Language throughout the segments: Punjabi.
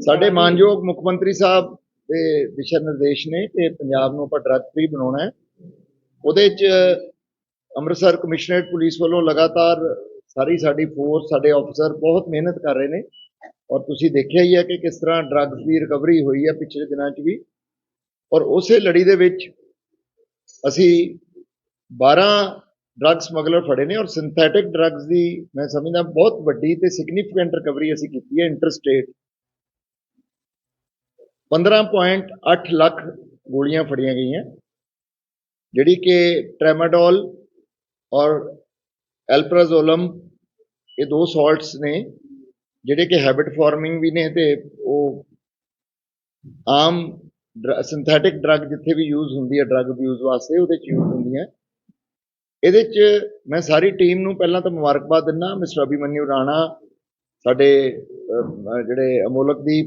ਸਾਡੇ ਮਾਨਯੋਗ ਮੁੱਖ ਮੰਤਰੀ ਸਾਹਿਬ ਦੇ ਦਿਸ਼ਾ ਨਿਰਦੇਸ਼ ਨੇ ਕਿ ਪੰਜਾਬ ਨੂੰ ਆਪਾਂ ਡਰੱਗ ਫ੍ਰੀ ਬਣਾਉਣਾ ਹੈ। ਉਹਦੇ 'ਚ ਅੰਮ੍ਰਿਤਸਰ ਕਮਿਸ਼ਨਰੇਟ ਪੁਲਿਸ ਵੱਲੋਂ ਲਗਾਤਾਰ ਸਾਰੀ ਸਾਡੀ ਫੋਰਸ, ਸਾਡੇ ਅਫਸਰ ਬਹੁਤ ਮਿਹਨਤ ਕਰ ਰਹੇ ਨੇ। ਔਰ ਤੁਸੀਂ ਦੇਖਿਆ ਹੀ ਹੈ ਕਿ ਕਿਸ ਤਰ੍ਹਾਂ ਡਰੱਗਸ ਦੀ ਰਿਕਵਰੀ ਹੋਈ ਹੈ ਪਿਛਲੇ ਦਿਨਾਂ 'ਚ ਵੀ। ਔਰ ਉਸੇ ਲੜੀ ਦੇ ਵਿੱਚ ਅਸੀਂ 12 ਡਰੱਗ ਸਮਗਲਰ ਫੜੇ ਨੇ ਔਰ ਸਿੰਥੈਟਿਕ ਡਰੱਗਸ ਦੀ ਮੈਂ ਸਮਝਦਾ ਬਹੁਤ ਵੱਡੀ ਤੇ ਸਿਗਨੀਫੀਕੈਂਟ ਰਿਕਵਰੀ ਅਸੀਂ ਕੀਤੀ ਹੈ ਇੰਟਰਸਟੇਟ 15.8 ਲੱਖ ਗੋਲੀਆਂ ਫੜੀਆਂ ਗਈਆਂ, ਜਿਹੜੀ ਕਿ ਟ੍ਰੈਮਾਡੋਲ ਔਰ ਐਲਪਰਾਜ਼ੋਲਮ, ਇਹ ਦੋ ਸਾਲਟਸ ਨੇ, ਜਿਹੜੇ ਕਿ ਹੈਬਿਟ ਫਾਰਮਿੰਗ ਵੀ ਨੇ ਤੇ ਉਹ ਆਮ ਸਿੰਥੈਟਿਕ ਡਰੱਗ ਜਿੱਥੇ ਵੀ ਯੂਜ਼ ਹੁੰਦੀ ਹੈ ਡਰੱਗ ਅਬਿਊਜ਼ ਵਾਸਤੇ ਉਹਦੇ ਚ ਯੂਜ਼ ਹੁੰਦੀਆਂ। ਇਹਦੇ ਚ ਮੈਂ ਸਾਰੀ ਟੀਮ ਨੂੰ ਪਹਿਲਾਂ ਤਾਂ ਮੁਬਾਰਕਬਾਦ ਦਿੰਦਾ, ਮਿਸਟਰ ਅਭਿਮਨਿਊ ਰਾਣਾ, ਸਾਡੇ ਜਿਹੜੇ ਅਮੋਲਕ ਦੀ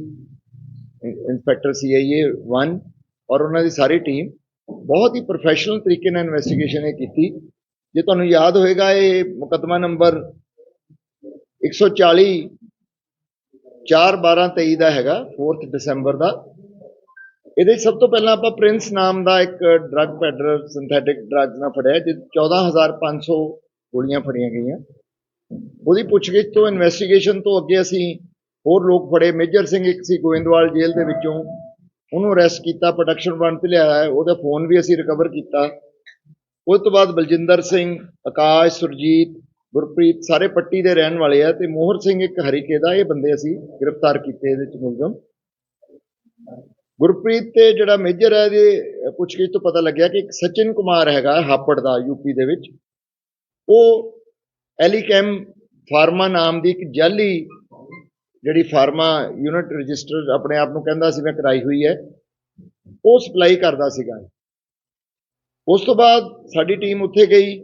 ਇੰਸਪੈਕਟਰ ਸੀਆਈਏ 1 ਔਰ ਉਹਨਾਂ ਦੀ ਸਾਰੀ ਟੀਮ ਬਹੁਤ ਹੀ ਪ੍ਰੋਫੈਸ਼ਨਲ ਤਰੀਕੇ ਨਾਲ ਇਨਵੈਸਟੀਗੇਸ਼ਨ ਇਹ ਕੀਤੀ। ਜੇ ਤੁਹਾਨੂੰ ਯਾਦ ਹੋਏਗਾ, ਇਹ ਮੁਕੱਦਮਾ ਨੰਬਰ 140 4 12 23 ਦਾ ਹੈਗਾ 4th ਦਸੰਬਰ ਦਾ। ਇਹਦੇ 'ਚ ਸਭ ਤੋਂ ਪਹਿਲਾਂ ਆਪਾਂ ਪ੍ਰਿੰਸ ਨਾਮ ਦਾ ਇੱਕ ਡਰੱਗ ਪੈਡਲਰ ਸਿੰਥੈਟਿਕ ਡਰੱਗ ਨਾਲ ਫੜਿਆ ਜਿਸ 14500 ਗੋਲੀਆਂ ਫੜੀਆਂ ਗਈਆਂ। ਉਹਦੀ ਪੁੱਛਗਿੱਛ ਤੋਂ ਇਨਵੈਸਟੀਗੇਸ਼ਨ ਤੋਂ ਅੱਗੇ ਅਸੀਂ ਹੋਰ ਲੋਕ ਫੜੇ। ਮੇਜਰ ਸਿੰਘ ਇੱਕ ਸੀ ਗੋਇੰਦਵਾਲ ਜੇਲ੍ਹ ਦੇ ਵਿੱਚੋਂ। ਉਹਨੂੰ ਅਰੈਸਟ ਕੀਤਾ ਪ੍ਰੋਡਕਸ਼ਨ ਬਣ ਤੇ ਲਿਆਇਆ। ਉਹਦਾ ਫੋਨ ਵੀ ਅਸੀਂ ਰਿਕਵਰ ਕੀਤਾ। ਉਸ ਤੋਂ ਬਾਅਦ ਬਲਜਿੰਦਰ ਸਿੰਘ, ਆਕਾਸ਼, ਸੁਰਜੀਤ, ਗੁਰਪ੍ਰੀਤ ਸਾਰੇ ਪੱਟੀ ਦੇ ਰਹਿਣ ਵਾਲੇ ਆ ਤੇ ਮੋਹਰ ਸਿੰਘ ਇੱਕ ਹਰੀਕੇ ਦਾ ਇਹ ਬੰਦੇ ਅਸੀਂ ਗ੍ਰਿਫਤਾਰ ਕੀਤੇ ਇਹਦੇ ਚ ਮੁਲਜ਼ਮ। ਗੁਰਪ੍ਰੀਤ ਤੇ ਜਿਹੜਾ ਮੇਜਰ ਹੈ ਇਹਦੇ ਪੁੱਛਗਿੱਛ ਤੋਂ ਪਤਾ ਲੱਗਿਆ ਕਿ ਇੱਕ ਸਚਿਨ ਕੁਮਾਰ ਹੈਗਾ ਹਾਪੜ ਦਾ ਯੂਪੀ ਦੇ ਵਿੱਚ। ਉਹ ਐਲੀਕੈਮ ਫਾਰਮਾ ਨਾਮ ਦੀ ਇੱਕ ਜਾਲੀ ਜਿਹੜੀ ਫਾਰਮਾ ਯੂਨਿਟ ਰਜਿਸਟਰ ਆਪਣੇ ਆਪ ਨੂੰ ਕਹਿੰਦਾ ਸੀ, ਮੈਂ ਕਰਾਈ ਹੋਈ ਹੈ। ਉਹ ਸਪਲਾਈ ਕਰਦਾ ਸੀਗਾ। ਉਸ ਤੋਂ ਬਾਅਦ ਸਾਡੀ ਟੀਮ ਉੱਥੇ ਗਈ।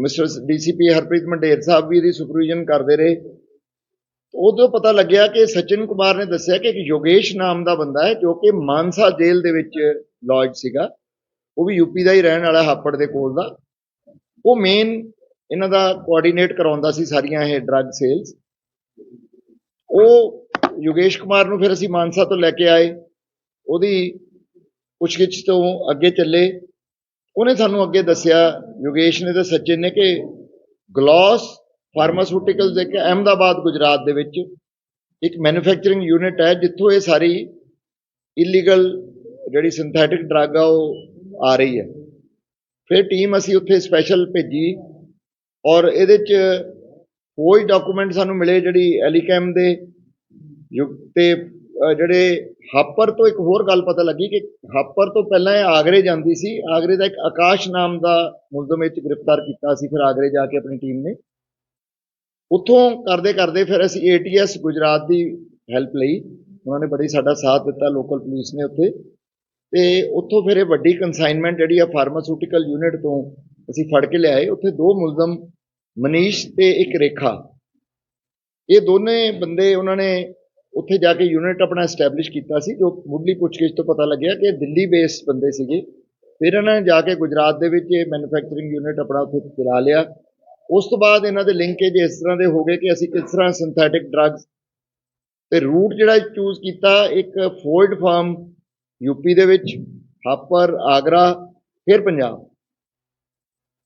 ਮਿਸਟਰ ਡੀਸੀਪੀ ਹਰਪ੍ਰੀਤ ਮੰਡੇਰ ਸਾਹਿਬ ਵੀ ਇਹਦੀ ਸੁਪਰਵਿਜ਼ਨ ਕਰਦੇ ਰਹੇ। ਉਦੋਂ ਪਤਾ ਲੱਗਿਆ ਕਿ ਸਚਿਨ ਕੁਮਾਰ ਨੇ ਦੱਸਿਆ ਕਿ ਇੱਕ ਯੋਗੇਸ਼ ਨਾਮ ਦਾ ਬੰਦਾ ਹੈ, ਜੋ ਕਿ ਮਾਨਸਾ ਜੇਲ੍ਹ ਦੇ ਵਿੱਚ ਲੌਜ ਸੀਗਾ। ਉਹ ਵੀ ਯੂਪੀ ਦਾ ਹੀ ਰਹਿਣ ਵਾਲਾ, ਹਾਪੜ ਦੇ ਕੋਲ ਦਾ। ਉਹ ਮੇਨ ਇਹਨਾਂ ਦਾ ਕੋਆਰਡੀਨੇਟ ਕਰਾਉਂਦਾ ਸੀ ਸਾਰੀਆਂ ਇਹ ਡਰੱਗ ਸੇਲਸ ਉਹ ਯੋਗੇਸ਼ ਕੁਮਾਰ ਨੂੰ ਫਿਰ ਅਸੀਂ ਮਾਨਸਾ ਤੋਂ ਲੈ ਕੇ ਆਏ। ਉਹਦੀ ਪੁੱਛਗਿੱਛ ਤੋਂ ਅੱਗੇ ਚੱਲੇ। ਉਹਨੇ ਸਾਨੂੰ ਅੱਗੇ ਦੱਸਿਆ, ਯੋਗੇਸ਼ ਨੇ ਤੇ ਸਚਿਨ ਨੇ ਕਿ ਗਲੋਸ ਫਾਰਮਾਸਿਊਟੀਕਲਸ ਇੱਕ ਅਹਿਮਦਾਬਾਦ, ਗੁਜਰਾਤ ਦੇ ਵਿੱਚ ਇੱਕ ਮੈਨੂਫੈਕਚਰਿੰਗ ਯੂਨਿਟ ਹੈ, ਜਿੱਥੋਂ ਇਹ ਸਾਰੀ ਇਲੀਗਲ ਜਿਹੜੀ ਸਿੰਥੈਟਿਕ ਡਰੱਗ ਆ, ਉਹ ਆ ਰਹੀ ਹੈ। ਫਿਰ ਟੀਮ ਅਸੀਂ ਉੱਥੇ ਸਪੈਸ਼ਲ ਭੇਜੀ ਔਰ ਇਹਦੇ ਚ ਉਹ ਹੀ ਡਾਕੂਮੈਂਟ ਸਾਨੂੰ ਮਿਲੇ ਜਿਹੜੀ ਐਲੀਕੈਮ ਦੇ ਯੁਗ ਤੇ ਜਿਹੜੇ ਹਾਪਰ ਤੋਂ ਇੱਕ ਹੋਰ ਗੱਲ ਪਤਾ ਲੱਗੀ ਕਿ ਹਾਪਰ ਤੋਂ ਪਹਿਲਾਂ ਇਹ ਆਗਰੇ ਜਾਂਦੀ ਸੀ। ਆਗਰੇ ਦਾ ਇੱਕ ਆਕਾਸ਼ ਨਾਮ ਦਾ ਮੁਲਜ਼ਮ ਵਿੱਚ ਗ੍ਰਿਫਤਾਰ ਕੀਤਾ ਸੀ ਫਿਰ ਆਗਰੇ ਜਾ ਕੇ ਆਪਣੀ ਟੀਮ ਨੇ। ਉੱਥੋਂ ਕਰਦੇ ਕਰਦੇ ਫਿਰ ਅਸੀਂ ਏਟੀਐਸ ਗੁਜਰਾਤ ਦੀ ਹੈਲਪ ਲਈ। ਉਹਨਾਂ ਨੇ ਬੜੀ ਸਾਡਾ ਸਾਥ ਦਿੱਤਾ ਲੋਕਲ ਪੁਲਿਸ ਨੇ ਉੱਥੇ। ਤੇ ਉੱਥੋਂ ਫਿਰ ਇਹ ਵੱਡੀ ਕੰਸਾਈਨਮੈਂਟ ਜਿਹੜੀ ਆ ਫਾਰਮਾਸਿਊਟੀਕਲ ਯੂਨਿਟ ਤੋਂ ਅਸੀਂ ਫੜ ਕੇ ਲਿਆਏ। ਉੱਥੇ ਦੋ ਮੁਲਜ਼ਮ ਮਨੀਸ਼ ਤੇ ਇੱਕ ਰੇਖਾ। ਇਹ ਦੋਨੇ ਬੰਦੇ ਉਹਨਾਂ ਨੇ ਉੱਥੇ ਜਾ ਕੇ ਯੂਨਿਟ ਆਪਣਾ ਐਸਟੈਬਲਿਸ਼ ਕੀਤਾ ਸੀ, ਜੋ ਮੁੱਢਲੀ ਪੁੱਛਗਿੱਛ ਤੋਂ ਪਤਾ ਲੱਗਿਆ ਕਿ ਦਿੱਲੀ ਬੇਸਡ ਬੰਦੇ ਸੀਗੇ। ਫਿਰ ਇਹਨਾਂ ਨੇ ਜਾ ਕੇ ਗੁਜਰਾਤ ਦੇ ਵਿੱਚ ਇਹ ਮੈਨੂਫੈਕਚਰਿੰਗ ਯੂਨਿਟ ਆਪਣਾ ਉੱਥੇ ਚਲਾ ਲਿਆ। ਉਸ ਤੋਂ ਬਾਅਦ ਇਹਨਾਂ ਦੇ ਲਿੰਕੇਜ ਇਸ ਤਰ੍ਹਾਂ ਦੇ ਹੋ ਗਏ ਕਿ ਅਸੀਂ ਕਿਸ ਤਰ੍ਹਾਂ ਸਿੰਥੈਟਿਕ ਡਰੱਗਸ ਤੇ ਰੂਟ ਜਿਹੜਾ ਚੂਜ਼ ਕੀਤਾ, ਇੱਕ ਫੋਲਡ ਫਾਰਮ ਯੂਪੀ ਦੇ ਵਿੱਚ ਹਾਪਰ ਆਗਰਾ ਫਿਰ ਪੰਜਾਬ।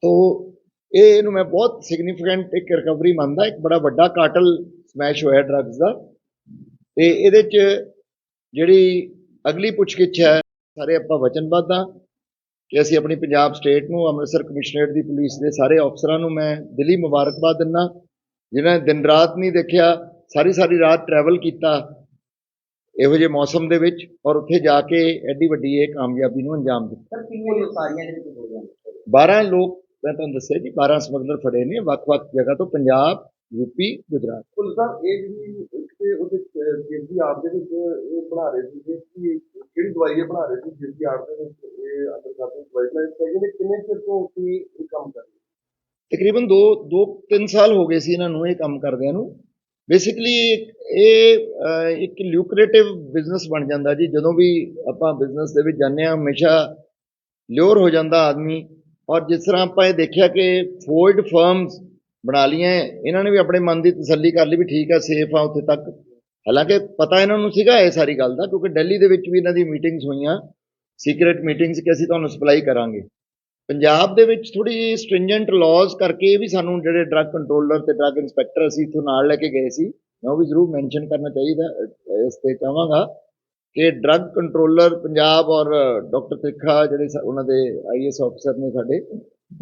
ਤੋਂ ਇਹ ਇਹਨੂੰ ਮੈਂ ਬਹੁਤ ਸਿਗਨੀਫੀਕੈਂਟ ਇੱਕ ਰਿਕਵਰੀ ਮੰਨਦਾ ਇੱਕ ਬੜਾ ਵੱਡਾ ਕਾਟਲ ਸਮੈਸ਼ ਹੋਇਆ ਡਰੱਗਸ ਦਾ। ਤੇ ਇਹਦੇ ਚ ਜਿਹੜੀ ਅਗਲੀ ਪੁੱਛਗਿੱਛ ਹੈ ਸਾਰੇ ਆਪਾਂ ਵਚਨਬੱਧ ਹਾਂ ਕਿ ਅਸੀਂ ਆਪਣੀ ਪੰਜਾਬ ਸਟੇਟ ਨੂੰ ਅੰਮ੍ਰਿਤਸਰ ਕਮਿਸ਼ਨਰੇਟ ਦੀ ਪੁਲਿਸ ਦੇ ਸਾਰੇ ਅਫਸਰਾਂ ਨੂੰ ਮੈਂ ਦਿਲੀ ਮੁਬਾਰਕਬਾਦ ਦਿੰਦਾ। ਜਿਨ੍ਹਾਂ ਨੇ ਦਿਨ ਰਾਤ ਨਹੀਂ ਦੇਖਿਆ ਸਾਰੀ ਸਾਰੀ ਰਾਤ ਟਰੈਵਲ ਕੀਤਾ ਇਹੋ ਜਿਹੇ ਮੌਸਮ ਦੇ ਵਿੱਚ ਔਰ ਉੱਥੇ ਜਾ ਕੇ ਐਡੀ ਵੱਡੀ ਇਹ ਕਾਮਯਾਬੀ ਨੂੰ ਅੰਜਾਮ ਦਿੱਤਾ। ਸਰ ਕਿੰਨੇ ਸਾਰੀਆਂ ਦੇ ਵਿੱਚ ਗੋਲੀਆਂ 12 ਲੋਕ ਮੈਂ ਤੁਹਾਨੂੰ ਦੱਸਿਆ ਜੀ 12 ਸਮਗਲਰ ਫੜੇ ਨੇ ਵੱਖ-ਵੱਖ ਜਗ੍ਹਾ ਤੋਂ ਪੰਜਾਬ ਯੂਪੀ ਗੁਜਰਾਤ ਕੁੱਲ ਸਾਹਿਬ ਇਹ ਜਿਹੜੀ ਇੱਕ ਤੇ ਉਹਦੇ ਦੀ ਆੜ ਦੇ ਵਿੱਚ ਇਹ ਬਣਾ ਰਹੇ ਸੀ ਕਿ ਕਿਹੜੀ ਦਵਾਈ ਇਹ ਬਣਾ ਰਹੇ ਸੀ ਦੀ ਆੜ ਦੇ ਵਿੱਚ ਇਹ ਅੰਦਰ ਕਰਦੇ ਦਵਾਈ ਰਹੇ ਸੀ ਕਿੰਨੇ ਚਿਰ ਤੋਂ ਤੁਸੀਂ ਇਹ ਕੰਮ ਕਰ ਰਹੇ? ਤਕਰੀਬਨ 2 2 3 ਸਾਲ ਹੋ ਗਏ ਸੀ ਇਹਨਾਂ ਨੂੰ ਇਹ ਕੰਮ ਕਰਦਿਆਂ ਨੂੰ ਬੇਸਿਕਲੀ ਇਹ ਇੱਕ ਲਿਊਕਰੇਟਿਵ ਬਿਜ਼ਨਸ ਬਣ ਜਾਂਦਾ ਜੀ ਜਦੋਂ ਵੀ ਆਪਾਂ ਬਿਜ਼ਨਸ ਦੇ ਵਿੱਚ ਜਾਂਦੇ ਹਾਂ ਹਮੇਸ਼ਾ ਲਿਓਰ ਹੋ ਜਾਂਦਾ ਆਦਮੀ ਔਰ ਜਿਸ ਤਰ੍ਹਾਂ ਆਪਾਂ ਇਹ ਦੇਖਿਆ ਕਿ ਫੋਲਡ ਫਰਮਸ ਬਣਾ ਲਈਆਂ, ਇਹਨਾਂ ਨੇ ਵੀ ਆਪਣੇ ਮਨ ਦੀ ਤਸੱਲੀ ਕਰ ਲਈ ਵੀ ਠੀਕ ਆ ਸੇਫ ਆ ਉੱਥੇ ਤੱਕ। ਹਾਲਾਂਕਿ ਪਤਾ ਇਹਨਾਂ ਨੂੰ ਸੀਗਾ ਇਹ ਸਾਰੀ ਗੱਲ ਦਾ, ਕਿਉਂਕਿ ਦਿੱਲੀ ਦੇ ਵਿੱਚ ਵੀ ਇਹਨਾਂ ਦੀ ਮੀਟਿੰਗਸ ਹੋਈਆਂ ਸੀਕ੍ਰੀਟ ਮੀਟਿੰਗਸ ਕਿ ਅਸੀਂ ਤੁਹਾਨੂੰ ਸਪਲਾਈ ਕਰਾਂਗੇ। ਪੰਜਾਬ ਦੇ ਵਿੱਚ ਥੋੜੀ ਜਿਹੀ ਸਟ੍ਰਿੰਜੈਂਟ ਲਾਜ਼ ਕਰਕੇ ਵੀ ਸਾਨੂੰ ਜਿਹੜੇ ਡਰੱਗ ਕੰਟਰੋਲਰ ਤੇ ਡਰੱਗ ਇੰਸਪੈਕਟਰ ਅਸੀਂ ਇੱਥੋਂ ਨਾਲ ਲੈ ਕੇ ਗਏ ਸੀ, ਮੈਂ ਉਹ ਵੀ ਜ਼ਰੂਰ ਮੈਂਸ਼ਨ ਕਰਨਾ ਚਾਹੀਦਾ ਇਸ ਤੇ ਚਾਹਾਂਗਾ। ਕਿ ਡਰੱਗ ਕੰਟਰੋਲਰ ਪੰਜਾਬ ਔਰ ਡਾਕਟਰ ਤਿੱਖਾ ਜਿਹੜੇ ਉਹਨਾਂ ਦੇ ਆਈਐਸ ਅਫਸਰ ਨੇ ਸਾਡੇ,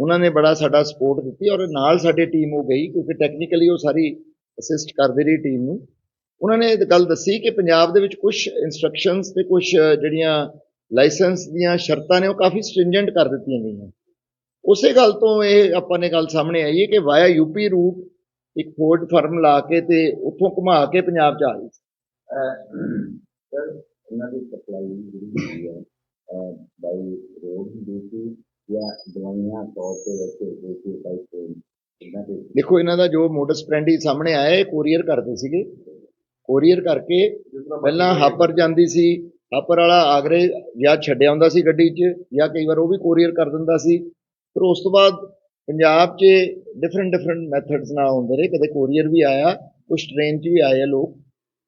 ਉਹਨਾਂ ਨੇ ਬੜਾ ਸਾਡਾ ਸਪੋਰਟ ਦਿੱਤੀ ਔਰ ਨਾਲ ਸਾਡੀ ਟੀਮ ਉਹ ਗਈ ਕਿਉਂਕਿ ਟੈਕਨੀਕਲੀ ਉਹ ਸਾਰੀ ਅਸਿਸਟ ਕਰਦੀ ਰਹੀ ਟੀਮ ਨੂੰ। ਉਹਨਾਂ ਨੇ ਇਹ ਗੱਲ ਦੱਸੀ ਕਿ ਪੰਜਾਬ ਦੇ ਵਿੱਚ ਕੁਝ ਇਨਸਟਰਕਸ਼ਨਸ ਤੇ ਕੁਝ ਜਿਹੜੀਆਂ ਲਾਇਸੈਂਸ ਦੀਆਂ ਸ਼ਰਤਾਂ ਨੇ ਉਹ ਕਾਫੀ ਸਟ੍ਰਿੰਜੈਂਟ ਕਰ ਦਿੱਤੀਆਂ ਗਈਆਂ। ਉਸੇ ਗੱਲ ਤੋਂ ਇਹ ਆਪਾਂ ਨੇ ਗੱਲ ਸਾਹਮਣੇ ਆਈ ਹੈ ਕਿ ਵਾਇਆ ਯੂਪੀ ਰੂਟ ਇੱਕ ਫੋਰਡ ਫਰਮ ਲਾ ਕੇ ਤੇ ਉੱਥੋਂ ਘੁਮਾ ਕੇ ਪੰਜਾਬ ਚ ਆ ਰਹੀ ਇਹਨਾਂ ਦੀ ਸਪਲਾਈ ਜਿਹੜੀ ਹੁੰਦੀ ਹੈ ਬਾਈ ਰੋਡ ਡਿਊਟੀ ਜਾਂ ਦਵਾਈਆਂ ਤੌਰ ਤੇ ਵੈਸੇ ਡਿਊਟੀ ਬਾਈ ਟ੍ਰੇਨ ਇਹਨਾਂ ਦੇ ਦੇਖੋ, ਇਹਨਾਂ ਦਾ ਜੋ ਮੋਡਸ ਪ੍ਰੈਂਡੀ ਸਾਹਮਣੇ ਆਇਆ, ਇਹ ਕੋਰੀਅਰ ਕਰਦੇ ਸੀਗੇ। ਕੋਰੀਅਰ ਕਰਕੇ ਪਹਿਲਾਂ ਹਾਪਰ ਜਾਂਦੀ ਸੀ ਹਾਪਰ ਵਾਲਾ ਆਗਰੇ ਜਾਂ ਛੱਡਿਆ ਹੁੰਦਾ ਸੀ ਗੱਡੀ 'ਚ, ਜਾਂ ਕਈ ਵਾਰ ਉਹ ਵੀ ਕੋਰੀਅਰ ਕਰ ਦਿੰਦਾ ਸੀ। ਫਿਰ ਉਸ ਤੋਂ ਬਾਅਦ ਪੰਜਾਬ 'ਚ ਡਿਫਰੈਂਟ ਡਿਫਰੈਂਟ ਮੈਥਡਸ ਨਾਲ ਹੁੰਦੇ ਰਹੇ। ਕਦੇ ਕੋਰੀਅਰ ਵੀ ਆਇਆ ਕੁਝ ਟ੍ਰੇਨ 'ਚ ਵੀ ਆਏ ਆ ਲੋਕ।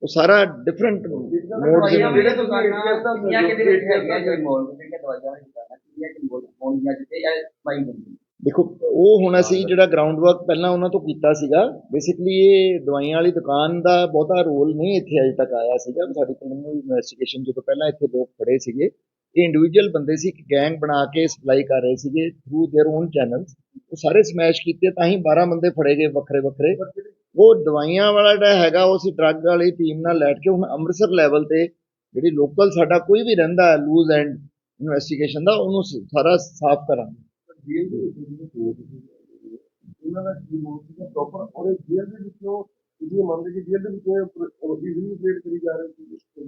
ਉਹ ਸਾਰਾ ਡਿਫਰੈਂਟ ਮੋਡ ਦੇ ਦਵਾਈਆਂ ਨਾਲ ਜਿਹੜੇ ਤੁਸੀਂ ਇੰਡੀਆ ਕਿਹਦੇ ਵਿੱਚ ਹੈਗੀਆਂ ਜੋ ਇਨਵੋਲਵ ਜਿਹੜੀਆਂ ਦਵਾਈਆਂ ਵਿੱਚ ਦੁਕਾਨਾਂ ਕਿੰਨੀਆਂ ਕਿ ਇਨਵੋਲਵ ਹੋਣਗੀਆਂ ਜਿੱਥੇ ਇਹ ਸਪਲਾਈ ਹੁੰਦੀ ਦੇਖੋ ਉਹ ਹੁਣ ਅਸੀਂ ਜਿਹੜਾ ਗਰਾਊਂਡ ਵਰਕ ਪਹਿਲਾਂ ਉਹਨਾਂ ਤੋਂ ਕੀਤਾ ਸੀਗਾ ਬੇਸਿਕਲੀ ਇਹ ਦਵਾਈਆਂ ਵਾਲੀ ਦੁਕਾਨ ਦਾ ਬਹੁਤਾ ਰੋਲ ਨਹੀਂ ਇੱਥੇ ਅਜੇ ਤੱਕ ਆਇਆ ਸੀਗਾ ਸਾਡੀ ਪ੍ਰੀਲਿਮਿਨਰੀ ਇਨਵੈਸਟੀਗੇਸ਼ਨ ਜਦੋਂ ਪਹਿਲਾਂ ਇੱਥੇ ਲੋਕ ਖੜੇ ਸੀਗੇ ਇਹ ਇੰਡੀਵਿਜੂਅਲ ਬੰਦੇ ਸੀ ਕਿ ਗੈਂਗ ਬਣਾ ਕੇ ਸਪਲਾਈ ਕਰ ਰਹੇ ਸੀਗੇ ਥਰੂ देयर ਓਨ ਚੈਨਲਸ ਉਹ ਸਾਰੇ ਸਮੈਸ਼ ਕੀਤੇ ਤਾਂ ਹੀ 12 ਬੰਦੇ ਫੜੇ ਗਏ ਵੱਖਰੇ ਵੱਖਰੇ ਉਹ ਦਵਾਈਆਂ ਵਾਲਾ ਜਿਹੜਾ ਹੈਗਾ ਉਹ ਅਸੀਂ ਡਰੱਗ ਵਾਲੀ ਟੀਮ ਨਾਲ ਲੈਟ ਕੇ ਹੁਣ ਅੰਮ੍ਰਿਤਸਰ ਲੈਵਲ ਤੇ ਜਿਹੜੀ ਲੋਕਲ ਸਾਡਾ ਕੋਈ ਵੀ ਰਹਿੰਦਾ ਲੂਜ਼ ਐਂਡ ਇਨਵੈਸਟੀਗੇਸ਼ਨ ਦਾ ਉਹਨੂੰ ਸਾਰਾ ਸਾਫ਼ ਕਰਾਂਗੇ। ਜੇਲ੍ਹ ਦੇ ਵਿੱਚ ਜਿਹੜੀ ਕੋਰਟ ਸੀ ਉਹਨਾਂ ਦਾ ਕੀ ਮੋਡ ਸੀਗਾ ਪ੍ਰੋਪਰ ਔਰ ਜੇਲ੍ਹ ਦੇ ਵਿੱਚੋਂ ਇਹ ਮੰਨਦੇ ਕਿ ਜੇਲ੍ਹ ਦੇ ਵਿੱਚੋਂ ਇਜ਼ੀਲੀ ਟ੍ਰੇਡ ਕਰੀ ਜਾ ਰਹੇ ਸੀ?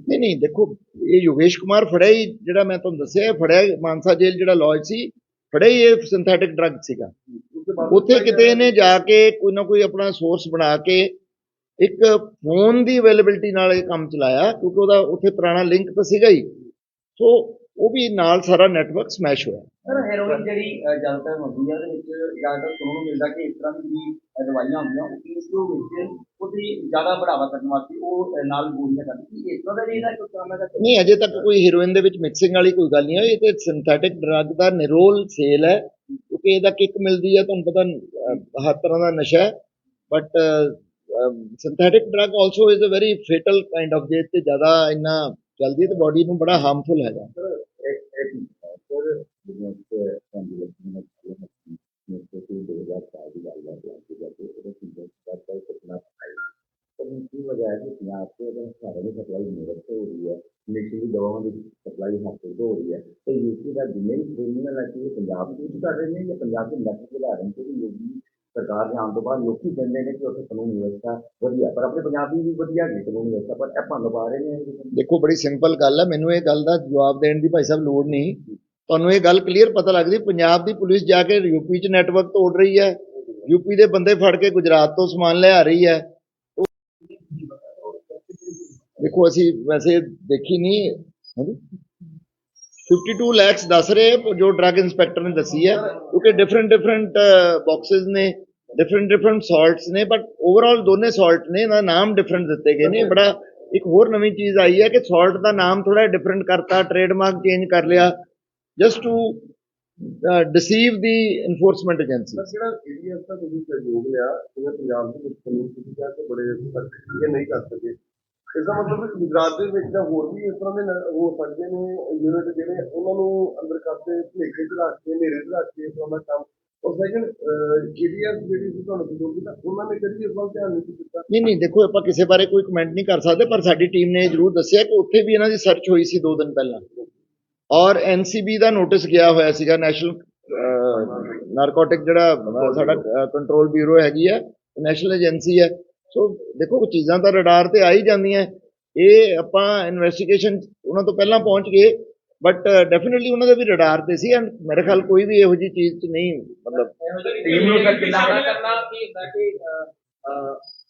ਨਹੀਂ ਨਹੀਂ ਦੇਖੋ ਇਹ ਯੋਗੇਸ਼ ਕੁਮਾਰ ਫੜਿਆ ਹੀ ਜਿਹੜਾ ਮੈਂ ਤੁਹਾਨੂੰ ਦੱਸਿਆ ਫੜਿਆ ਹੀ ਮਾਨਸਾ ਜੇਲ੍ਹ ਜਿਹੜਾ ਲੌਜ ਸੀ ਫੜਿਆ ਹੀ ਇਹ ਸਿੰਥੈਟਿਕ ਡਰੱਗ ਸੀਗਾ। ਉੱਥੇ ਕਿਤੇ ਇਹਨੇ ਜਾ ਕੇ ਕੋਈ ਨਾ ਕੋਈ ਆਪਣਾ ਸੋਰਸ ਬਣਾ ਕੇ ਇੱਕ ਫੋਨ ਦੀ ਅਵੇਲੇਬਿਲਟੀ ਨਾਲ ਇਹ ਕੰਮ ਚਲਾਇਆ, ਕਿਉਂਕਿ ਉਹਦਾ ਉੱਥੇ ਪੁਰਾਣਾ ਲਿੰਕ ਤਾਂ ਸੀਗਾ ਹੀ। ਸੋ ਉਹ ਵੀ ਨਾਲ ਸਾਰਾ ਨੈਟਵਰਕ ਸਮੈਸ਼ ਹੋਇਆ। ਸਰ ਹੈਰੋਇਨ ਜਿਹੜੀ ਜ਼ਿਆਦਾਤਰ ਹੁੰਦੀ ਹੈ ਉਹਦੇ ਵਿੱਚ ਜ਼ਿਆਦਾਤਰ ਸੁਣਨ ਨੂੰ ਮਿਲਦਾ ਕਿ ਇਸ ਤਰ੍ਹਾਂ ਦੀ ਦਵਾਈਆਂ ਹੁੰਦੀਆਂ ਉਹ ਇਸ ਨੂੰ ਵਿੱਚ ਉਹਦੀ ਜ਼ਿਆਦਾ ਬੜਾਵਾ ਕਰਨ ਵਾਸਤੇ ਉਹ ਨਾਲ ਗੋਲੀਆਂ ਕਰਦੀ ਇਸ ਤਰ੍ਹਾਂ ਦਾ ਇਹਦਾ ਕੋਈ ਕੰਮ ਹੈਗਾ ਨਹੀਂ ਅਜੇ ਤੱਕ ਕੋਈ ਹੀਰੋਇਨ ਦੇ ਵਿੱਚ ਮਿਕਸਿੰਗ ਵਾਲੀ ਕੋਈ ਗੱਲ ਨਹੀਂ ਹੋਈ। ਇਹ ਤੇ ਸਿੰਥੈਟਿਕ ਡਰੱਗ ਦਾ ਨਿਰੋਲ ਸੇਲ ਹੈ। ਕਿਉਂਕਿ ਇਹਦਾ ਕਿੱਕ ਮਿਲਦੀ ਹੈ ਤੁਹਾਨੂੰ ਪਤਾ ਹਰ ਤਰ੍ਹਾਂ ਦਾ ਨਸ਼ਾ ਹੈ। But synthetic drug also is a very fatal kind of ਜੇ ਤੇ ਜ਼ਿਆਦਾ ਇੰਨਾ ਜਲਦੀ ਤੇ ਬਾਡੀ ਨੂੰ ਬੜਾ ਹਾਰਮਫੁਲ ਹੈਗਾ। ਵਜ੍ਹਾ ਅਗਰ ਸਾਰੇ ਦੀ ਸਪਲਾਈ ਨਿਰਵਤ ਰਹੀ ਹੈ ਨੈਸ਼ਨਲ ਦਵਾਵਾਂ ਦੀ ਸਪਲਾਈ ਹੱਥੋਂ ਹੋ ਰਹੀ ਹੈ। ਤੇ ਯੂਪੀ ਦਾ ਜਿੰਨੇ ਵੀ ਕ੍ਰਿਮੀਨਲ ਐਕਟੀਵਿਟੀ ਪੰਜਾਬ ਦੇ ਵਿੱਚ ਕਰ ਰਹੇ ਨੇ ਜਾਂ ਪੰਜਾਬ ਦੇ ਇਲੈਕਟ੍ਰਿਕ ਉਦਾਹਰਨ ਤੇ ਵੀ ਯੋਗੀ ਸਰਕਾਰ ਦੇ ਤੋਂ ਬਾਅਦ ਲੋਕੀ ਕਹਿੰਦੇ ਨੇ ਕਿ ਉੱਥੇ ਕਾਨੂੰਨ ਵਿਵਸਥਾ ਵਧੀਆ, ਪਰ ਆਪਣੇ ਪੰਜਾਬ ਦੀ ਵੀ ਵਧੀਆ ਹੈ ਕਾਨੂੰਨ ਵਿਵਸਥਾ, ਪਰ ਇਹ ਭੰਗ ਪਾ ਰਹੇ ਨੇ ਦੇਖੋ, ਬੜੀ ਸਿੰਪਲ ਗੱਲ ਹੈ, ਮੈਨੂੰ ਇਹ ਗੱਲ ਦਾ ਜਵਾਬ ਦੇਣ ਦੀ ਭਾਈ ਸਾਹਿਬ ਲੋੜ ਨਹੀਂ। ਤੁਹਾਨੂੰ ਇਹ ਗੱਲ ਕਲੀਅਰ ਪਤਾ ਲੱਗਦੀ, ਪੰਜਾਬ ਦੀ ਪੁਲਿਸ ਜਾ ਕੇ ਯੂਪੀ 'ਚ ਨੈਟਵਰਕ ਤੋੜ ਰਹੀ ਹੈ। ਯੂਪੀ ਦੇ ਬੰਦੇ ਫੜ ਕੇ ਗੁਜਰਾਤ ਤੋਂ ਸਮਾਨ ਲਿਆ ਰਹੀ ਹੈ। ਦੇਖੋ, ਅਸੀਂ ਵੈਸੇ ਦੇਖੀ ਨਹੀਂ ਹਾਂਜੀ। 52 ਲੱਖ ਦੱਸ ਰਹੇ ਜੋ ਡਰੱਗ ਇੰਸਪੈਕਟਰ ਨੇ ਦੱਸੀ ਹੈ ਕਿਉਂਕਿ ਡਿਫਰੈਂਟ ਡਿਫਰੈਂਟ ਬਾਕਸਸ ਨੇ ਡਿਫਰੈਂਟ ਡਿਫਰੈਂਟ ਸਾਲਟਸ ਨੇ ਬਟ ਓਵਰਆਲ ਦੋਨੇ ਸਾਲਟ ਨੇ ਇਹਦਾ ਨਾਮ ਡਿਫਰੈਂਟ ਦਿੱਤੇ ਗਏ ਨੇ। ਬੜਾ ਇੱਕ ਹੋਰ ਨਵੀਂ ਚੀਜ਼ ਆਈ ਹੈ ਕਿ ਸਾਲਟ ਦਾ ਨਾਮ ਥੋੜਾ ਡਿਫਰੈਂਟ ਕਰਤਾ ਟ੍ਰੇਡਮਾਰਕ ਚੇਂਜ ਕਰ ਲਿਆ just to deceive the enforcement agency ਜਿਹੜਾ ਏਰੀਆ ਦਾ ਤੁਸੀਂ ਸਹਿਯੋਗ ਲਿਆ ਜਿਵੇਂ ਪੰਜਾਬ ਦੇ ਵਿੱਚ ਕਾਨੂੰਨ ਤੁਸੀਂ ਕਿਹਾ ਬੜੇ ਇਹ ਨਹੀਂ ਕਰ ਸਕੇ ਇਸਦਾ ਮਤਲਬ ਗੁਜਰਾਤ ਦੇ ਵਿੱਚ ਤਾਂ ਹੋਰ ਵੀ ਇਸ ਤਰ੍ਹਾਂ ਦੇ ਨ- ਹੋ ਸਕਦੇ ਨੇ ਯੂਨਿਟ ਜਿਹੜੇ ਉਹਨਾਂ ਨੂੰ ਅੰਦਰ ਕਰਦੇ ਭਲੇਖੇ ਚ ਰੱਖ ਕੇ ਨੇਰੇ ਚ ਰੱਖ ਕੇ ਇਸ ਤਰ੍ਹਾਂ ਦਾ ਕੰਮ। ਔਰ ਸੈਕੰਡ ਏਰੀਆ ਜਿਹੜੀ ਸੀ ਤੁਹਾਨੂੰ ਸਹਿਯੋਗ ਕੀਤਾ ਉਹਨਾਂ ਨੇ ਕਦੀ ਇਸ ਵੱਲ ਧਿਆਨ ਨਹੀਂ ਦਿੱਤਾ। ਨਹੀਂ ਨਹੀਂ, ਦੇਖੋ ਆਪਾਂ ਕਿਸੇ ਬਾਰੇ ਕੋਈ ਕਮੈਂਟ ਨਹੀਂ ਕਰ ਸਕਦੇ, ਪਰ ਸਾਡੀ ਟੀਮ ਨੇ ਇਹ ਜ਼ਰੂਰ ਦੱਸਿਆ ਕਿ ਉੱਥੇ ਵੀ ਇਹਨਾਂ ਦੀ ਸਰਚ ਹੋਈ ਸੀ ਦੋ ਦਿਨ ਪਹਿਲਾਂ। ਔਰ ਐਨਸੀਬੀ ਦਾ ਨੋਟਿਸ ਗਿਆ ਹੋਇਆ ਸੀਗਾ ਨੈਸ਼ਨਲ ਨਾਰਕੋਟਿਕ ਜਿਹੜਾ ਸਾਡਾ ਕੰਟਰੋਲ ਬਿਊਰੋ ਹੈਗੀ ਹੈ ਨੈਸ਼ਨਲ ਏਜੰਸੀ ਹੈ। ਸੋ ਦੇਖੋ ਚੀਜ਼ਾਂ ਤਾਂ ਰਡਾਰ ਤੇ ਆ ਹੀ ਜਾਂਦੀਆਂ। ਇਹ ਆਪਾਂ ਇਨਵੈਸਟੀਗੇਸ਼ਨ ਉਹਨਾਂ ਤੋਂ ਪਹਿਲਾਂ ਪਹੁੰਚ ਗਏ ਬਟ ਡੈਫੀਨਿਟਲੀ ਉਹਨਾਂ ਦੇ ਵੀ ਰਡਾਰ ਤੇ ਸੀ ਐਂਡ ਮੇਰੇ ਖਿਆਲ ਕੋਈ ਵੀ ਇਹੋ ਜਿਹੀ ਚੀਜ਼ 'ਚ ਨਹੀਂ ਮਤਲਬ ਟੀਮ ਨੂੰ ਕਿੰਨਾ ਕਰਨਾ ਕੀ ਹੁੰਦਾ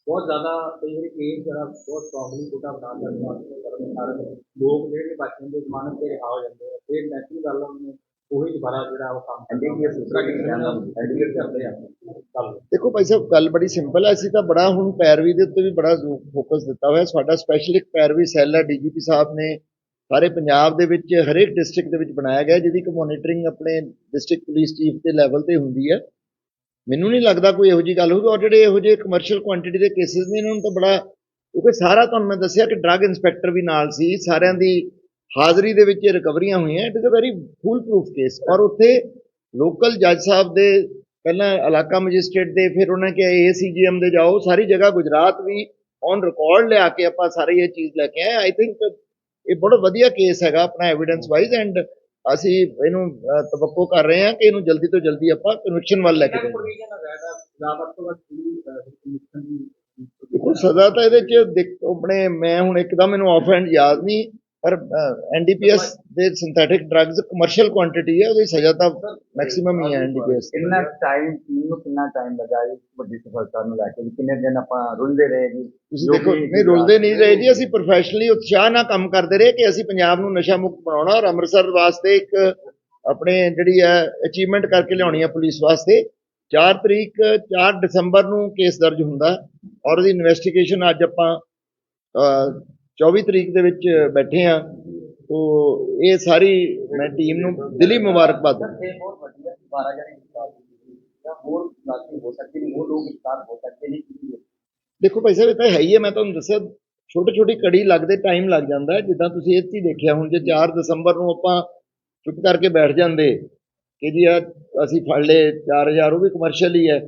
ਬਹੁਤ ਜ਼ਿਆਦਾ ਕਈ ਵਾਰੀ ਕੇਸ ਜਿਹੜਾ ਬਹੁਤ ਸਟਰੋਂਗਲੀ ਕੋਟਾ ਬਣਾ ਦਿੰਦੇ ਲੋਕ ਜਿਹੜੇ ਬਚਣ ਦੇ ਜ਼ਮਾਨਤ ਤੇ ਰਿਹਾ ਹੋ ਜਾਂਦੇ ਆ। ਫਿਰ ਨੈਚੁਰਲ ਗੱਲ ਉਹਨੇ ਉਹੀ ਦੁਬਾਰਾ ਜਿਹੜਾ ਉਹ ਕੰਮ NDPS ਦੂਸਰਾ ਕਿਸੇ ਨਾਲ NDPS ਕਰਦੇ ਆ। ਕੰਮ ਦੇਖੋ ਭਾਈ ਸਾਹਿਬ ਗੱਲ ਬੜੀ ਸਿੰਪਲ ਹੈ। ਅਸੀਂ ਤਾਂ ਬੜਾ ਹੁਣ ਪੈਰਵੀ ਦੇ ਉੱਤੇ ਵੀ ਬੜਾ ਫੋਕਸ ਦਿੱਤਾ ਹੋਇਆ। ਸਾਡਾ ਸਪੈਸ਼ਲ ਇੱਕ ਪੈਰਵੀ ਸੈੱਲ ਹੈ ਡੀਜੀਪੀ ਸਾਹਿਬ ਨੇ। ਸਾਰੇ ਪੰਜਾਬ ਦੇ ਵਿੱਚ ਹਰੇਕ ਡਿਸਟ੍ਰਿਕਟ ਦੇ ਵਿੱਚ ਬਣਾਇਆ ਗਿਆ ਜਿਹਦੀ ਕਿ ਮੋਨੀਟਰਿੰਗ ਆਪਣੇ ਡਿਸਟ੍ਰਿਕਟ ਪੁਲਿਸ ਚੀਫ ਦੇ ਲੈਵਲ ਤੇ ਹੁੰਦੀ ਹੈ। ਮੈਨੂੰ ਨਹੀਂ ਲੱਗਦਾ ਕੋਈ ਇਹੋ ਜੀ ਗੱਲ ਹੋਊਗੀ। ਔਰ ਜਿਹੜੇ ਇਹੋ ਜਿਹੇ ਕਮਰਸ਼ੀਅਲ ਕੁਆਂਟੀਟੀ ਦੇ ਕੇਸਿਸ ਨੇ ਇਹਨਾਂ ਨੂੰ ਤਾਂ ਬੜਾ ਕਿਉਂਕਿ ਸਾਰਾ ਤੁਹਾਨੂੰ ਮੈਂ ਦੱਸਿਆ ਕਿ ਡਰੱਗ ਇੰਸਪੈਕਟਰ ਵੀ ਨਾਲ ਸੀ। ਸਾਰਿਆਂ ਦੀ ਹਾਜ਼ਰੀ ਦੇ ਵਿੱਚ ਰਿਕਵਰੀਆਂ ਹੋਈਆਂ it is a very foolproof case ਔਰ ਉੱਥੇ ਲੋਕਲ ਜੱਜ ਸਾਹਿਬ ਦੇ ਪਹਿਲਾਂ ਇਲਾਕਾ ਮੈਜਿਸਟ੍ਰੇਟ ਦੇ ਫਿਰ ਉਹਨਾਂ ਕਿ ਏਸੀਜੀਐਮ ਦੇ ਜਾਓ ਸਾਰੀ ਜਗ੍ਹਾ ਗੁਜਰਾਤ ਵੀ ਔਨ ਰਿਕਾਰਡ ਲਿਆ ਕੇ ਆਪਾਂ ਸਾਰੀ ਇਹ ਚੀਜ਼ ਲੈ ਕੇ ਆਏ ਆਈ ਥਿੰਕ ਇਹ ਬੜਾ ਵਧੀਆ ਕੇਸ ਹੈਗਾ ਆਪਣਾ ਐਵੀਡੈਂਸ ਵਾਈਜ਼ ਐਂਡ ਅਸੀਂ ਇਹਨੂੰ ਅਹ, ਤਵੱਕੋ ਕਰ ਰਹੇ ਹਾਂ ਕਿ ਇਹਨੂੰ ਜਲਦੀ ਤੋਂ ਜਲਦੀ ਆਪਾਂ ਕਨਵਿਕਸ਼ਨ ਵੱਲ ਲੈ ਕੇ ਜਾਈਏ। ਦੇਖੋ ਸਜ਼ਾ ਤਾਂ ਇਹਦੇ ਚ ਦੇਖ- ਆਪਣੇ ਮੈਂ ਹੁਣ ਇੱਕਦਮ ਮੈਨੂੰ ਆਫ ਹੈਂਡ ਯਾਦ ਨਹੀਂ ਪਰ ਐਨਡੀਪੀਐਸ ਦੇ ਸਿੰਥੈਟਿਕ ਡਰੱਗਸ ਕਮਰਸ਼ੀਅਲ ਕੁਆਂਟੀਟੀ ਹੈ ਉਹਦੀ ਸਜ਼ਾ ਤਾਂ ਮੈਕਸਿਮਮ ਹੀ ਹੈ ਐਨਡੀਪੀਐਸ ਕਿੰਨਾ ਟਾਈਮ ਟੀਮ ਨੂੰ ਕਿੰਨਾ ਟਾਈਮ ਲੱਗਾ ਜੀ ਵੱਡੀ ਸਫਲਤਾ ਨੂੰ ਲੈ ਕੇ? ਕਿੰਨੇ ਦਿਨ ਆਪਾਂ ਰੁਲਦੇ ਰਹੇ ਜੀ? ਤੁਸੀਂ ਦੇਖੋ ਨਹੀਂ ਰੁਲਦੇ ਨਹੀਂ ਰਹੇ ਜੀ ਅਸੀਂ ਪ੍ਰੋਫੈਸ਼ਨਲੀ ਉਤਸ਼ਾਹ ਨਾਲ ਕੰਮ ਕਰਦੇ ਰਹੇ ਕਿ ਅਸੀਂ ਪੰਜਾਬ ਨੂੰ ਨਸ਼ਾ ਮੁਕਤ ਬਣਾਉਣਾ ਔਰ ਅੰਮ੍ਰਿਤਸਰ ਵਾਸਤੇ ਇੱਕ ਆਪਣੇ ਜਿਹੜੀ ਹੈ ਅਚੀਵਮੈਂਟ ਕਰਕੇ ਲਿਆਉਣੀ ਹੈ ਪੁਲਿਸ ਵਾਸਤੇ। 4 ਤਰੀਕ 4 ਦਸੰਬਰ ਨੂੰ ਕੇਸ ਦਰਜ ਹੁੰਦਾ ਔਰ ਉਹਦੀ ਇਨਵੈਸਟੀਗੇਸ਼ਨ ਅੱਜ ਆਪਾਂ 24 ਤਰੀਕ ਦੇ ਵਿੱਚ ਬੈਠੇ ਆ ਤੋ ਇਹ ਸਾਰੀ ਮੈਂ ਟੀਮ ਨੂੰ ਦਿਲੀ ਮੁਬਾਰਕਬਾਦ ਦਿੰਦਾ। ਇਹ ਬਹੁਤ ਵਧੀਆ 12 ਜਣੇ ਜਾਂ ਹੋਰ ਲਾਜ਼ਮੀ ਹੋ ਸਕਦੇ ਨੇ ਹੋਰ ਲੋਕ ਇਸਤਾਰ ਹੋ ਸਕਦੇ ਨੇ ਕਿ ਦੇਖੋ ਭਾਈ ਸਾਹਿਬ ਇਹ ਤਾਂ ਹੈ ਹੀ ਹੈ ਮੈਂ ਤੁਹਾਨੂੰ ਦੱਸਿਆ ਛੋਟੀ ਛੋਟੀ ਕੜੀ ਲੱਗਦੇ ਟਾਈਮ ਲੱਗ ਜਾਂਦਾ ਹੈ। ਜਿੱਦਾਂ ਤੁਸੀਂ ਇਹ 'ਚ ਹੀ ਦੇਖਿਆ ਹੁਣ ਜੇ 4 ਦਸੰਬਰ ਨੂੰ ਆਪਾਂ ਚੁੱਪ ਕਰਕੇ ਬੈਠ ਜਾਂਦੇ ਕਿ ਜੀ ਆ ਅਸੀਂ ਫੜ ਲਏ 4000 ਉਹ ਵੀ ਕਮਰਸ਼ੀਅਲ ਹੀ ਹੈ।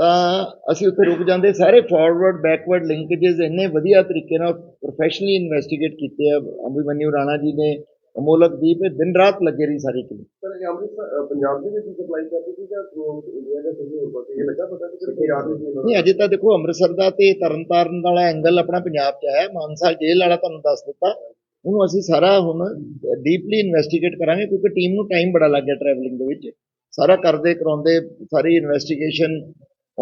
ਤਾਂ ਅਸੀਂ ਉੱਥੇ ਰੁਕ ਜਾਂਦੇ ਸਾਰੇ ਫਾਰਵਰਡ ਬੈਕਵਰਡ ਲਿੰਕੇजेस ਇੰਨੇ ਵਧੀਆ ਤਰੀਕੇ ਨਾਲ ਪ੍ਰੋਫੈਸ਼ਨਲੀ ਇਨਵੈਸਟੀਗੇਟ ਕੀਤੇ ਆ। ਅਭਿਮਨਿਊ ਰਾਣਾ ਜੀ ਨੇ ਅਮੋਲਕ ਦੀਪ ਇਹ ਦਿਨ ਰਾਤ ਲੱਗੇ ਰਹੀ ਸਾਰੀ ਟੀਮ ਸਰ ਇਹ ਅੰਮ੍ਰਿਤਸਰ ਅ, ਪੰਜਾਬ ਦੇ ਵਿੱਚ ਸਪਲਾਈ ਕਰਦੀ ਸੀ ਜਾਂ ਥਰੂ ਇੰਡੀਆ ਦਾ ਸਹੀ ਹੋਰ ਪਾਸੇ? ਇਹ ਲੱਗਾ ਪਤਾ ਕਿ ਸਿਰਫ ਪੰਜਾਬ ਵਿੱਚ ਹੀ ਇਹਨਾਂ ਨਹੀਂ ਅਜੇ ਤਾਂ ਦੇਖੋ ਅੰਮ੍ਰਿਤਸਰ ਦਾ ਤੇ ਤਰਨਤਾਰਨ ਵਾਲਾ ਐਂਗਲ ਆਪਣਾ ਪੰਜਾਬ 'ਚ ਹੈ। ਮਾਨਸਾ ਜੇਲ੍ਹ ਵਾਲਾ ਤੁਹਾਨੂੰ ਦੱਸ ਦਿੱਤਾ। ਉਹਨੂੰ ਅਸੀਂ ਸਾਰਾ ਹੁਣ ਡੀਪਲੀ ਇਨਵੈਸਟੀਗੇਟ ਕਰਾਂਗੇ ਕਿਉਂਕਿ ਟੀਮ ਨੂੰ ਟਾਈਮ ਬੜਾ ਲੱਗ ਗਿਆ ਟਰੈਵਲਿੰਗ ਦੇ ਵਿੱਚ। ਸਾਰਾ ਕਰਦੇ ਕਰਾਉਂਦੇ ਸਾਰੀ ਇਨਵੈਸਟੀਗੇਸ਼ਨ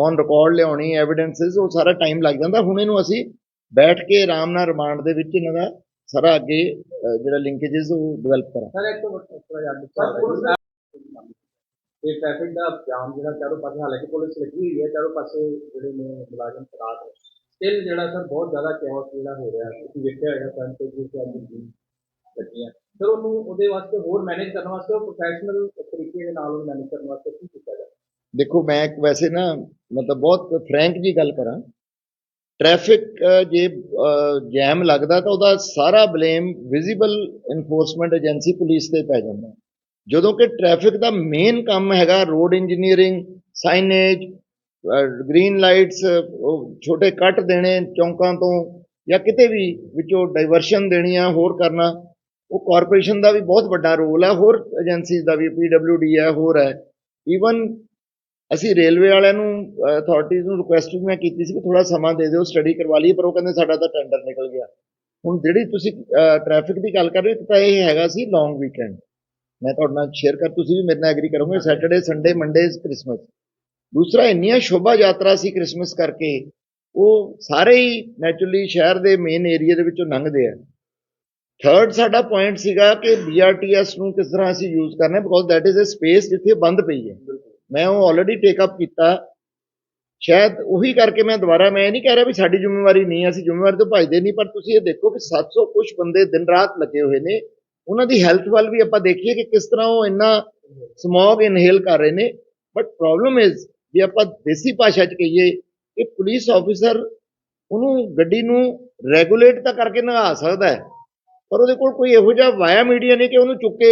ਔਨ ਰਿਕਾਰਡ ਲਿਆਉਣੀ ਐਵੀਡੈਂਸਸ ਉਹ ਸਾਰਾ ਟਾਈਮ ਲੱਗ ਜਾਂਦਾ। ਹੁਣ ਇਹਨੂੰ ਅਸੀਂ ਬੈਠ ਕੇ ਆਰਾਮ ਨਾਲ ਰਿਮਾਂਡ ਦੇ ਵਿੱਚ ਇਹਨਾਂ ਦਾ ਸਾਰਾ ਅੱਗੇ ਜਿਹੜਾ ਲਿੰਕੇजेस ਉਹ ਡਿਵੈਲਪ ਕਰਾਂ। ਸਰ, ਇੱਕ ਥੋੜਾ ਇਹ ਟ੍ਰੈਫਿਕ ਦਾ ਜਾਮ ਜਿਹੜਾ ਚਾਰੋਂ ਪਾਸੇ, ਹਾਲਾਂਕਿ ਪੁਲਿਸ ਲੱਗੀ ਹੋਈ ਹੈ, ਚਾਰੋਂ ਪਾਸੇ ਜਿਹੜੇ ਨੇ ਮੁਲਾਜ਼ਮ ਤਰਾਤ ਹੈ ਸਟਿਲ ਜਿਹੜਾ ਸਰ, ਬਹੁਤ ਜ਼ਿਆਦਾ ਕਿਉਂ ਜਿਹੜਾ ਹੋ ਰਿਹਾ। ਤੁਸੀਂ ਵੇਖਿਆ ਹੋਇਆ ਫਰੰਟ ਤੇ ਜਿਸ ਤਰ੍ਹਾਂ ਲੱਗੀਆਂ ਸਰ, ਉਹਨੂੰ ਉਹਦੇ ਵਾਸਤੇ ਹੋਰ ਮੈਨੇਜ ਕਰਨ ਵਾਸਤੇ ਉਹ ਪ੍ਰੋਫੈਸ਼ਨਲ ਤਰੀਕੇ ਦੇ ਨਾਲ ਉਹਨੂੰ ਮੈਨੇਜ ਕਰਨ ਵਾਸਤੇ ਕੀ ਕੀਤਾ ਜਾ ਦੇਖੋ, ਮੈਂ ਇੱਕ ਵੈਸੇ ਨਾ ਮਤਲਬ ਬਹੁਤ ਫਰੈਂਕ ਜੀ ਗੱਲ ਕਰਾਂ। ਟ੍ਰੈਫਿਕ ਜੇ ਜੈਮ ਲੱਗਦਾ ਤਾਂ ਉਹਦਾ ਸਾਰਾ blame visible enforcement agency police ਤੇ ਪੈ ਜਾਂਦਾ। ਜਦੋਂ ਕਿ ਟ੍ਰੈਫਿਕ ਦਾ ਮੇਨ ਕੰਮ ਹੈਗਾ road engineering signage green lights ਛੋਟੇ ਕੱਟ ਦੇਣੇ ਚੌਂਕਾਂ ਤੋਂ ਜਾਂ ਕਿਤੇ ਵੀ ਵਿੱਚੋਂ ਡਾਈਵਰਸ਼ਨ ਦੇਣੀ ਆ ਹੋਰ ਕਰਨਾ, ਉਹ ਕਾਰਪੋਰੇਸ਼ਨ ਦਾ ਵੀ ਬਹੁਤ ਵੱਡਾ ਰੋਲ ਹੈ ਹੋਰ ਏਜੰਸੀਜ਼ ਦਾ ਵੀ ਪੀਡਬਲਯੂਡੀ ਹੈ ਹੋਰ ਹੈ ਈਵਨ ਅਸੀਂ ਰੇਲਵੇ ਵਾਲਿਆਂ ਨੂੰ ਅਥਾਰਟੀਜ਼ ਨੂੰ ਰਿਕੁਐਸਟ ਵੀ ਮੈਂ ਕੀਤੀ ਸੀ ਕਿ ਥੋੜਾ ਸਮਾਂ ਦੇ ਦਿਓ ਸਟੱਡੀ ਕਰਵਾ ਲਈਏ, ਪਰ ਉਹ ਕਹਿੰਦੇ ਸਾਡਾ ਤਾਂ ਟੈਂਡਰ ਨਿਕਲ ਗਿਆ। ਹੁਣ ਜਿਹੜੀ ਤੁਸੀਂ ਟ੍ਰੈਫਿਕ ਦੀ ਗੱਲ ਕਰ ਰਹੇ ਹੋ ਇੱਕ ਤਾਂ ਇਹ ਹੈਗਾ ਸੀ ਲੌਂਗ ਵੀਕਐਂਡ ਮੈਂ ਤੁਹਾਡੇ ਨਾਲ ਸ਼ੇਅਰ ਕਰ, ਤੁਸੀਂ ਵੀ ਮੇਰੇ ਨਾਲ ਐਗਰੀ ਕਰੋਗੇ ਸੈਟਰਡੇ ਸੰਡੇ ਮੰਡੇ ਕ੍ਰਿਸਮਸ ਦੂਸਰਾ, ਇੰਨੀਆਂ ਸ਼ੋਭਾ ਯਾਤਰਾ ਸੀ ਕ੍ਰਿਸਮਸ ਕਰਕੇ, ਉਹ ਸਾਰੇ ਹੀ ਨੈਚੁਰਲੀ ਸ਼ਹਿਰ ਦੇ ਮੇਨ ਏਰੀਆ ਦੇ ਵਿੱਚੋਂ ਲੰਘਦੇ ਆ। ਥਰਡ ਸਾਡਾ ਪੁਆਇੰਟ ਸੀਗਾ ਕਿ ਬੀਆਰਟੀਐਸ ਨੂੰ ਕਿਸ ਤਰ੍ਹਾਂ ਅਸੀਂ ਯੂਜ਼ ਕਰਨਾ because that is a space ਜਿੱਥੇ ਬੰਦ ਪਈ ਹੈ। ਮੈਂ ਉਹ ਆਲਰੇਡੀ ਟੇਕ ਅਪ ਕੀਤਾ। ਸ਼ਾਇਦ ਉਹੀ ਕਰਕੇ ਮੈਂ ਦੁਬਾਰਾ, ਮੈਂ ਇਹ ਨਹੀਂ ਕਹਿ ਰਿਹਾ ਵੀ ਸਾਡੀ ਜ਼ਿੰਮੇਵਾਰੀ ਨਹੀਂ ਹੈ ਅਸੀਂ ਜ਼ਿੰਮੇਵਾਰੀ ਤੋਂ ਭੱਜਦੇ ਨਹੀਂ, ਪਰ ਤੁਸੀਂ ਇਹ ਦੇਖੋ ਕਿ 700 ਕੁਝ ਬੰਦੇ ਦਿਨ ਰਾਤ ਲੱਗੇ ਹੋਏ ਨੇ। ਉਹਨਾਂ ਦੀ ਹੈਲਥ ਵੱਲ ਵੀ ਆਪਾਂ ਦੇਖੀਏ ਕਿ ਕਿਸ ਤਰ੍ਹਾਂ ਉਹ ਇੰਨਾ ਸਮੋਗ ਇਨਹੇਲ ਕਰ ਰਹੇ ਨੇ। ਬਟ ਪ੍ਰੋਬਲਮ ਇਜ਼ ਜੇ ਆਪਾਂ ਦੇਸੀ ਭਾਸ਼ਾ 'ਚ ਕਹੀਏ ਕਿ ਪੁਲਿਸ ਆਫੀਸਰ ਉਹਨੂੰ ਗੱਡੀ ਨੂੰ ਰੈਗੂਲੇਟ ਤਾਂ ਕਰਕੇ ਨਗਾ ਸਕਦਾ ਹੈ, ਪਰ ਉਹਦੇ ਕੋਲ ਕੋਈ ਇਹੋ ਜਿਹਾ ਵਾਇਆ ਮੀਡੀਆ ਨਹੀਂ ਕਿ ਉਹਨੂੰ ਚੁੱਕ। ਕੇ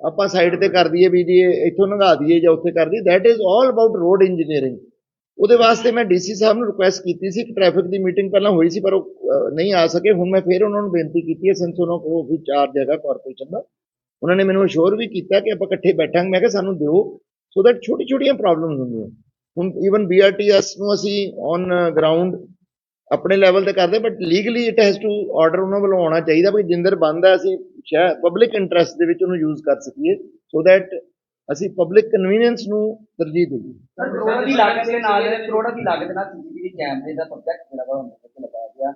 ਆਪਾਂ ਸਾਈਡ ਤੇ ਕਰ ਦਈਏ ਵੀ ਜੀ ਇੱਥੋਂ ਲੰਘਾ ਦਈਏ ਜਾਂ ਉੱਥੇ ਕਰ ਦਈਏ that is all about road engineering ਉਹਦੇ ਵਾਸਤੇ ਮੈਂ ਡੀਸੀ ਸਾਹਿਬ ਨੂੰ ਰਿਕੁਐਸਟ ਕੀਤੀ ਸੀ ਕਿ ਟ੍ਰੈਫਿਕ ਦੀ ਮੀਟਿੰਗ ਪਹਿਲਾਂ ਹੋਈ ਸੀ, ਪਰ ਉਹ ਨਹੀਂ ਆ ਸਕੇ। ਹੁਣ ਮੈਂ ਫੇਰ ਉਹਨਾਂ ਨੂੰ ਬੇਨਤੀ ਕੀਤੀ ਹੈ ਸਿੰਸ ਉਹਨਾਂ ਕੋਲ ਵੀ ਚਾਰਜ ਹੈਗਾ ਕਾਰਪੋਰੇਸ਼ਨ ਦਾ, ਉਹਨਾਂ ਨੇ ਮੈਨੂੰ ਅਸ਼ੋਰ ਵੀ ਕੀਤਾ ਕਿ ਆਪਾਂ ਇਕੱਠੇ ਬੈਠਾਂਗੇ। ਮੈਂ ਕਿਹਾ ਸਾਨੂੰ ਦਿਓ ਸੋ ਦੈਟ ਛੋਟੀ ਛੋਟੀਆਂ ਪ੍ਰੋਬਲਮਸ ਹੁੰਦੀਆਂ। ਹੁਣ ਈਵਨ ਬੀਆਰਟੀਐਸ ਨੂੰ ਅਸੀਂ ਔਨ ਗਰਾਊਂਡ ਆਪਣੇ ਲੈਵਲ ਤੇ ਕਰਦੇ but legally it has to order ਉਹਨਾਂ ਵੱਲੋਂ ਆਉਣਾ ਚਾਹੀਦਾ ਵੀ ਜਿੰਦਰ ਬੰਦ ਹੈ, ਅਸੀਂ ਪਬਲਿਕ ਇੰਟਰਸਟ ਦੇ ਵਿੱਚ ਉਹਨੂੰ ਯੂਜ਼ ਕਰ ਸਕੀਏ ਸੋ ਦੈਟ ਅਸੀਂ ਪਬਲਿਕ ਕਨਵੀਨੀਅੰਸ ਨੂੰ ਤਰਜੀਹ ਦੇਈਏ। ਕਰੋੜਾਂ ਦੀ ਲਾਗਤ ਦੇ ਨਾਲ ਕਰੋੜਾਂ ਦੀ ਲਾਗਤ ਨਾਲ ਸੀਸੀਟੀਵੀ ਕੈਮਰੇ ਦਾ ਪ੍ਰੋਜੈਕਟ ਜਿਹੜਾ ਵਾ ਹੁਣ ਲਗਾਇਆ ਗਿਆ।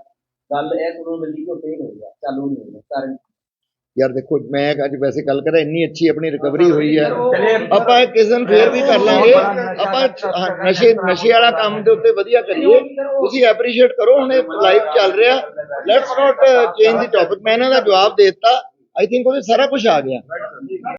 ਗੱਲ ਇਹ ਸੁਣਨ ਮਿਲੀ ਕਿ ਉਹ ਫੇਲ ਹੋ ਗਿਆ, ਚਾਲੂ ਨਹੀਂ ਹੋ ਕਾਰਨ ਯਾਰ ਦੇਖੋ ਮੈਂ ਅੱਜ ਵੈਸੇ ਗੱਲ ਕਰਾਂ ਇੰਨੀ ਅੱਛੀ ਆਪਣੀ ਰਿਕਵਰੀ ਹੋਈ ਹੈ। ਆਪਾਂ ਕਿਸੇ ਦਿਨ ਫੇਰ ਵੀ ਕਰ ਲਾਂਗੇ। ਆਪਾਂ ਨਸ਼ੇ ਨਸ਼ੇ ਵਾਲਾ ਕੰਮ ਦੇ ਉੱਤੇ ਵਧੀਆ ਕਰੀਏ। ਤੁਸੀਂ ਐਪਰੀਸ਼ੀਏਟ ਕਰੋ ਹੁਣ ਇਹ ਲਾਈਵ ਚੱਲ ਰਿਹਾ। Let's not change the topic ਮੈਂ ਇਹਨਾਂ ਦਾ ਜਵਾਬ ਦੇ ਦਿੱਤਾ। ਆਈ ਥਿੰਕ ਉਹਦੇ ਸਾਰਾ ਕੁਝ ਆ ਗਿਆ।